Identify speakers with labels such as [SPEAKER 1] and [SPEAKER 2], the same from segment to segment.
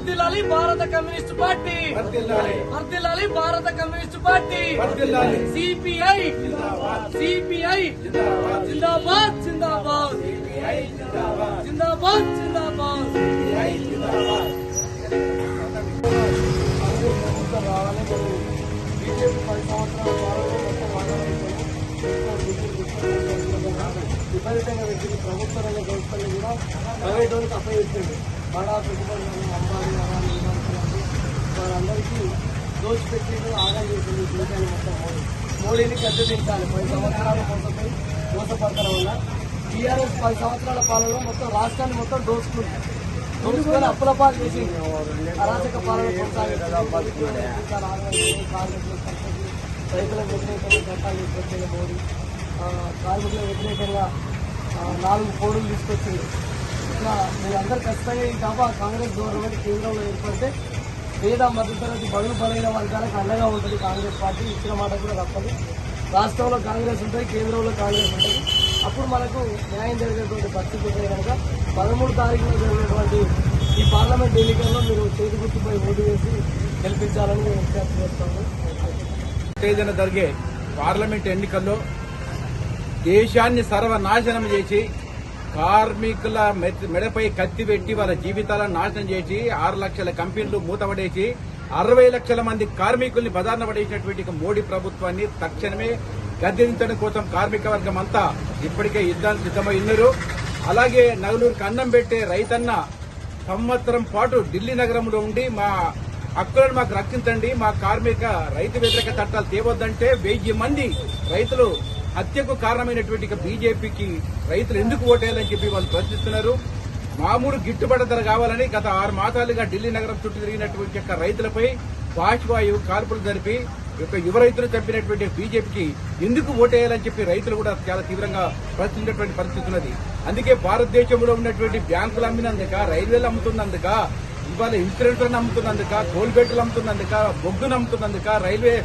[SPEAKER 1] వర్దిల్లాలి భారత communist party. వర్దిల్లాలి. భారత కమ్యూనిస్ట్ పార్టీ. సిపిఐ. సిపిఐ. జిందాబాద్. జిందాబాద్ జిందాబాద్. జిందాబాద్. విపరీతంగా పెట్టింది. ప్రభుత్వ రంగ సంస్థలు కూడా ప్రైవేట్ వాళ్ళకి అప్పగించండి బడా పెట్టుబడి అదానీ ఇలాంటి వారందరికీ దోచిపెట్టి ఆదాయం చేసింది దేశాన్ని మొత్తం మోడీ. మోడీని గద్దెదించాలి. పది సంవత్సరాలు మోసపోయి మోసపడతాం వల్ల టీఆర్ఎస్ పది సంవత్సరాల పాలనలో మొత్తం రాష్ట్రాన్ని మొత్తం దోచుకుంది దోచుకొని అప్పుల పాలు చేసి అరాచక పాలన కొనసాగించాలి రైతులకు వ్యతిరేకంగా చట్టాలు తీసుకొచ్చింది మోడీ. కార్మికుల వ్యతిరేకంగా నాలుగు కోడులు తీసుకొచ్చింది. ఇట్లా మీరందరూ ఖచ్చితంగా ఈ దఫా కాంగ్రెస్ గవర్నమెంట్ కేంద్రంలో ఏర్పడితే పేద మధ్యతరగతి బడుగు బలైన వర్గాలకు అండగా ఉంటుంది కాంగ్రెస్ పార్టీ. ఇచ్చిన మాట కూడా తప్పదు. రాష్ట్రంలో కాంగ్రెస్ ఉంటుంది కేంద్రంలో కాంగ్రెస్ ఉంటుంది. అప్పుడు మనకు న్యాయం జరిగేటువంటి పరిస్థితి ఉంటే కనుక పదమూడు తారీఖున జరిగినటువంటి ఈ పార్లమెంట్ ఎన్నికల్లో మీరు చేతి గుర్తుపై ఓటు వేసి గెలిపించాలని నేను విజ్ఞప్తి చేస్తాను.
[SPEAKER 2] ఉత్తేజన జరిగే పార్లమెంట్ ఎన్నికల్లో దేశాన్ని సర్వనాశనం చేసి కార్మికుల మె- మెడపై కత్తి పెట్టి వాళ్ళ జీవితాలను నాశనం చేసి ఆరు లక్షల కంపెనీలు మూతపడేసి అరవై లక్షల మంది కార్మికుల్ని బదారణ పడేసినటువంటి మోడీ ప్రభుత్వాన్ని తక్షణమే గద్దెదించడం కోసం కార్మిక వర్గం అంతా ఇప్పటికే యుద్ధానికి సిద్ధమై ఉన్నారు. అలాగే నగలూరుకి అన్నం పెట్టే రైతన్న సంవత్సరం పాటు ఢిల్లీ నగరంలో ఉండి మా హక్కులను మాకు రక్షించండి మా కార్మిక రైతు వ్యతిరేక చట్టాలు తేవద్దంటే వెయ్యి మంది రైతులు హత్యకు కారణమైనటువంటి బీజేపీకి రైతులు ఎందుకు ఓటేయాలని చెప్పి వాళ్ళు ప్రశ్నిస్తున్నారు. మామూలు గిట్టుబాటు ధర కావాలని గత ఆరు మాసాలుగా ఢిల్లీ నగరం చుట్టూ తిరిగినటువంటి యొక్క రైతులపై వాజ్పాయి కాల్పులు జరిపి యొక్క యువ రైతులు చంపినటువంటి బీజేపీకి ఎందుకు ఓటేయాలని చెప్పి రైతులు కూడా చాలా తీవ్రంగా ప్రశ్నించినటువంటి పరిస్థితి ఉన్నది. అందుకే భారతదేశంలో ఉన్నటువంటి బ్యాంకులు అమ్మినందుక రైల్వేలు అమ్ముతున్నందుక ఇవాళ ఇన్సూరెన్స్లను అమ్ముతున్నందుక టోల్ గేట్లు అమ్ముతున్నందుక బొగ్గును అమ్ముతున్నందుక రైల్వే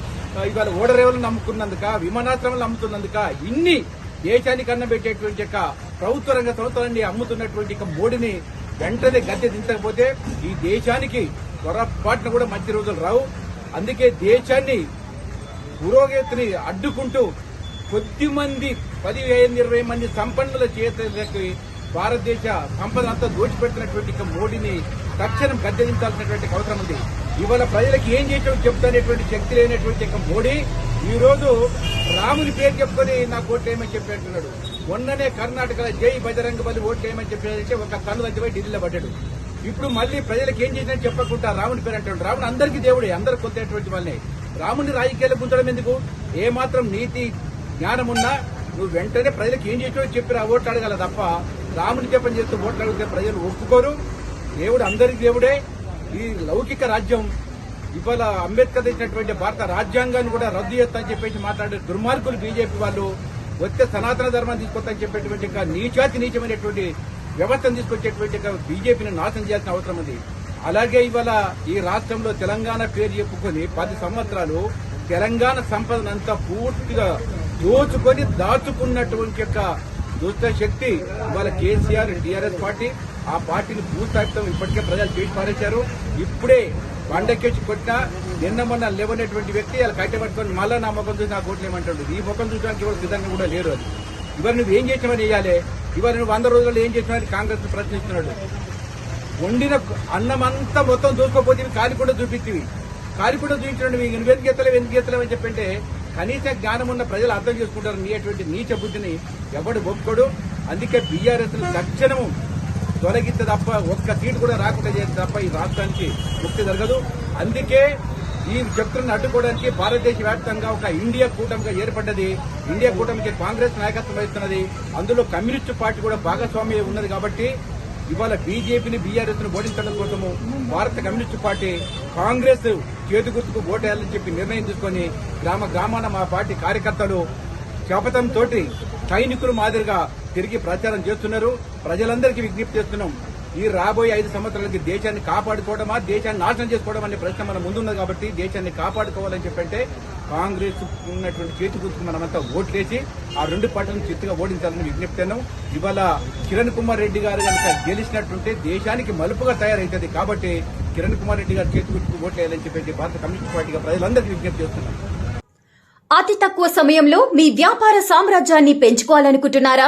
[SPEAKER 2] ఇవాళ ఓడరేవులు అమ్ముకున్నందుక విమానాశ్రమాలు అమ్ముతున్నందుక ఇన్ని దేశానికి అన్నం పెట్టేటువంటి యొక్క ప్రభుత్వ రంగ సంస్థలన్నీ అమ్ముతున్నటువంటి మోడీని వెంటనే గద్దె దించకపోతే ఈ దేశానికి పొరపాటున కూడా మంచి రోజులు రావు. అందుకే దేశాన్ని పురోగతిని అడ్డుకుంటూ కొద్ది మంది పదిహేను ఇరవై మంది సంపన్నుల చేతులకి భారతదేశ సంపద అంతా దోచిపెడుతున్నటువంటి మోడీని తక్షణం గద్దెదించాల్సినటువంటి అవసరం ఉంది. ఇవాళ ప్రజలకు ఏం చేయటం చెప్తానేటువంటి శక్తి లేనటువంటి ఇక మోడీ ఈ రోజు రాముని పేరు చెప్పుకొని నాకు ఓట్లు ఏమని చెప్పి అంటున్నాడు మొన్ననే కర్ణాటకలో జై బజరంగ బలి ఓట్లు వేయమని చెప్పాడంటే ఒక కన్ను దగ్గర ఢిల్లీలో పడ్డాడు. ఇప్పుడు మళ్ళీ ప్రజలకు ఏం చేసినా చెప్పకుండా రాముని పేరు అంటాడు. రాముడు అందరికీ దేవుడే అందరు కొత్తటువంటి వాళ్ళని. రాముని రాజకీయాలు పుంచడం ఎందుకు? ఏమాత్రం నీతి జ్ఞానం ఉన్నా నువ్వు వెంటనే ప్రజలకు ఏం చేసినా చెప్పి ఆ ఓట్లు అడగాల తప్ప. రాముని జపం చేస్తూ ఓట్లు అడిగితే ప్రజలు ఒప్పుకోరు. దేవుడు అందరికి దేవుడే. ఈ లౌకిక రాజ్యం ఇవాళ అంబేద్కర్ ఇచ్చినటువంటి భారత రాజ్యాంగాన్ని కూడా రద్దు చేస్తామని చెప్పేసి మాట్లాడే దుర్మార్గులు బీజేపీ వాళ్ళు వచ్చే సనాతన ధర్మాన్ని తీసుకొస్తామని చెప్పేటువంటి ఇంకా నీచాతి నీచమైనటువంటి వ్యవస్థను తీసుకొచ్చేటువంటి బీజేపీని నాశనం చేయాల్సిన అవసరం ఉంది. అలాగే ఇవాళ ఈ రాష్ట్రంలో తెలంగాణ పేరు చెప్పుకొని పది సంవత్సరాలు తెలంగాణ సంపదనంతా పూర్తిగా దోచుకొని దాచుకున్నటువంటి యొక్క దుష్ట శక్తి ఇవాళ కేసీఆర్ టీఆర్ఎస్ పార్టీ ఆ పార్టీని భూస్థాపితం ఇప్పటికే ప్రజలు చేసి పారేశారు. ఇప్పుడే బండకేసి కొట్టినా నిన్న మొన్న లేవనేటువంటి వ్యక్తి వాళ్ళు కట్టె పట్టుకొని మళ్ళా నా ముఖం చూసి నాకు కోట్లు ఏమంటాడు ఈ ముఖం చూసడానికి ఎవరు సిద్ధంగా కూడా లేరు అది. ఇవాళ నువ్వు ఏం చేసావని వేయాలి ఇవాళ నువ్వు వంద రోజుల్లో ఏం చేసినావని కాంగ్రెస్ ప్రశ్నిస్తున్నాడు. వండిన అన్నం అంతా మొత్తం చూసుకోపోతే కాలి కూడా చూపిస్తుంది కాలి కూడా చూపించండి మీకు నువ్వు ఎందుకు ఎత్తలేవు ఎందుకు ఎత్తలేవు అని చెప్పంటే కనీస జ్ఞానం ఉన్న ప్రజలు అర్థం చేసుకుంటారు. నీ అటువంటి నీచ బుద్ధిని ఎవడు ఒప్పుకోడు. అందుకే బీఆర్ఎస్ తక్షణము తొలగిస్తే తప్ప ఒక్క సీటు కూడా రాకుండా చేస్తే తప్ప ఈ రాష్ట్రానికి ముక్తి జరగదు. అందుకే ఈ శక్తులను అడ్డుకోవడానికి భారతదేశ వ్యాప్తంగా ఒక ఇండియా కూటమిగా ఏర్పడ్డది. ఇండియా కూటమికి కాంగ్రెస్ నాయకత్వం వహిస్తున్నది. అందులో కమ్యూనిస్టు పార్టీ కూడా భాగస్వామ్య ఉన్నది కాబట్టి ఇవాళ బీజేపీని బీఆర్ఎస్ను ఓడించడం కోసము భారత కమ్యూనిస్టు పార్టీ కాంగ్రెస్ చేతి గుర్తుకు ఓటేయాలని చెప్పి నిర్ణయం తీసుకొని గ్రామ గ్రామాన మా పార్టీ కార్యకర్తలు శపథంతో తోటి సైనికులు మాదిరిగా తిరిగి ప్రచారం చేస్తున్నారు. ప్రజలందరికీ విజ్ఞప్తి చేస్తున్నాం. ఈ రాబోయే ఐదు సంవత్సరాలకి దేశాన్ని కాపాడుకోవడమా దేశాన్ని నాశనం చేసుకోవడం అనే ప్రశ్న మన ముందున్నది కాబట్టి దేశాన్ని కాపాడుకోవాలని చెప్పంటే కాంగ్రెస్ ఉన్నటువంటి చేతి గుర్తుకు మనమంతా ఓట్లేసి ఆ రెండు పార్టీలను చిత్తుగా ఓడించాలని విజ్ఞప్తాను ఇవాళ కిరణ్ కుమార్ రెడ్డి గారు కనుక గెలిచినట్టుంటే దేశానికి మలుపుగా తయారైతుంది కాబట్టి కిరణ్ కుమార్ రెడ్డి గారు చేతి గుర్తుకు ఓట్లేయాలని చెప్పేసి భారత కమ్యూనిస్ట్ పార్టీగా ప్రజలందరికీ విజ్ఞప్తి చేస్తున్నారు
[SPEAKER 3] అతి తక్కువ సమయంలో మీ వ్యాపార సామ్రాజ్యాన్ని పెంచుకోవాలనుకుంటున్నారా?